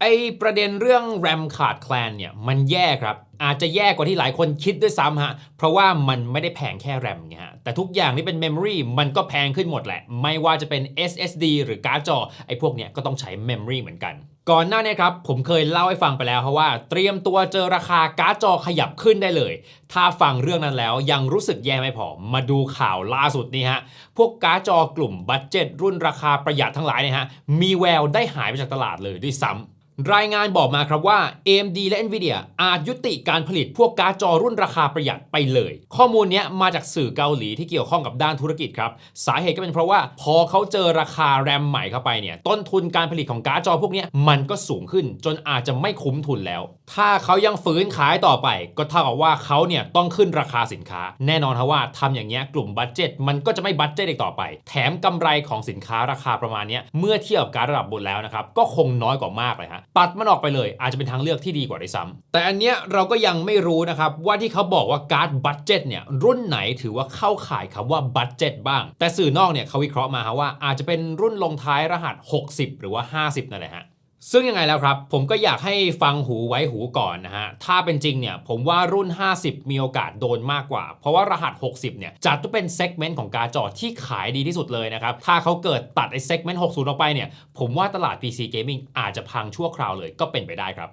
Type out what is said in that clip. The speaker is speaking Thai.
ไอประเด็นเรื่องแรมขาดแคลนเนี่ยมันแย่ครับ อาจจะแย่กว่าที่หลายคนคิดด้วยซ้ำฮะ เพราะว่ามันไม่ได้แพงแค่แรมไงฮะ แต่ทุกอย่างที่เป็นเมมโมรีมันก็แพงขึ้นหมดแหละ ไม่ว่าจะเป็น SSD หรือการ์ดจอ ไอพวกเนี้ยก็ต้องใช้เมมโมรีเหมือนกัน ก่อนหน้านี้ครับ ผมเคยเล่าให้ฟังไปแล้วเพราะว่า เตรียมตัวเจอราคาการ์ดจอขยับขึ้นได้เลย ถ้าฟังเรื่องนั้นแล้วยังรู้สึกแย่ไม่พอมาดูข่าวล่าสุดนี่ฮะพวกการ์ดจอกลุ่มบัตเจ็ตรุ่นราคาประหยัดทั้งหลายเนี่ยฮะมีแววได้หายไปจากตลาดเลยด้วยซ้ำ รายงานบอกมาครับว่า AMD และ Nvidia อาจยุติการผลิตพวกการ์ดจอรุ่นราคาประหยัดไปเลย ข้อมูลนี้มาจากสื่อเกาหลีที่เกี่ยวข้องกับด้านธุรกิจครับ สาเหตุก็เป็นเพราะว่าพอเขาเจอราคาแรมใหม่เข้าไปเนี่ย ต้นทุนการผลิตของการ์ดจอพวกนี้มันก็สูงขึ้น จนอาจจะไม่คุ้มทุนแล้ว ถ้าเขายังฝืนขายต่อไป ก็เท่ากับว่าเขาเนี่ยต้องขึ้นราคาสินค้า แน่นอนครับว่าทำอย่างเงี้ยกลุ่มบัตเจ็ตมันก็จะไม่บัตเจ็ตอีกต่อไป แถมกำไรของสินค้าราคาประมาณนี้เมื่อเทียบกับการระดับบนแล้วนะครับก็คงน้อยกว่ามากเลยฮะตัดมันออกไปเลย อาจจะเป็นทางเลือกที่ดีกว่าด้วยซ้ำแต่อันเนี้ยเราก็ยังไม่รู้นะครับว่าที่เขาบอกว่าการ์ดบัตเจ็ตเนี่ยรุ่นไหนถือว่าเข้าข่ายคำว่าบัตเจ็ตบ้าง แต่สื่อนอกเนี่ยเขาวิเคราะห์มาฮะว่าอาจจะเป็นรุ่นลงท้ายรหัส 60 หรือว่า 50 นั่นแหละฮะ ซึ่งยังไงแล้วครับ ผมก็อยากให้ฟังหูไว้หูก่อนนะฮะ ถ้าเป็นจริงเนี่ย ผมว่ารุ่น 50 มีโอกาสโดนมากกว่า เพราะว่ารหัส 60 เนี่ยจัดว่าเป็นเซกเมนต์ของการ์ดจอที่ขายดีที่สุดเลยนะครับ ถ้าเขาเกิดตัดไอ้เซกเมนต์60 ออกไปเนี่ย ผมว่าตลาด PC Gaming อาจจะพังชั่วคราวเลยก็เป็นไปได้ครับ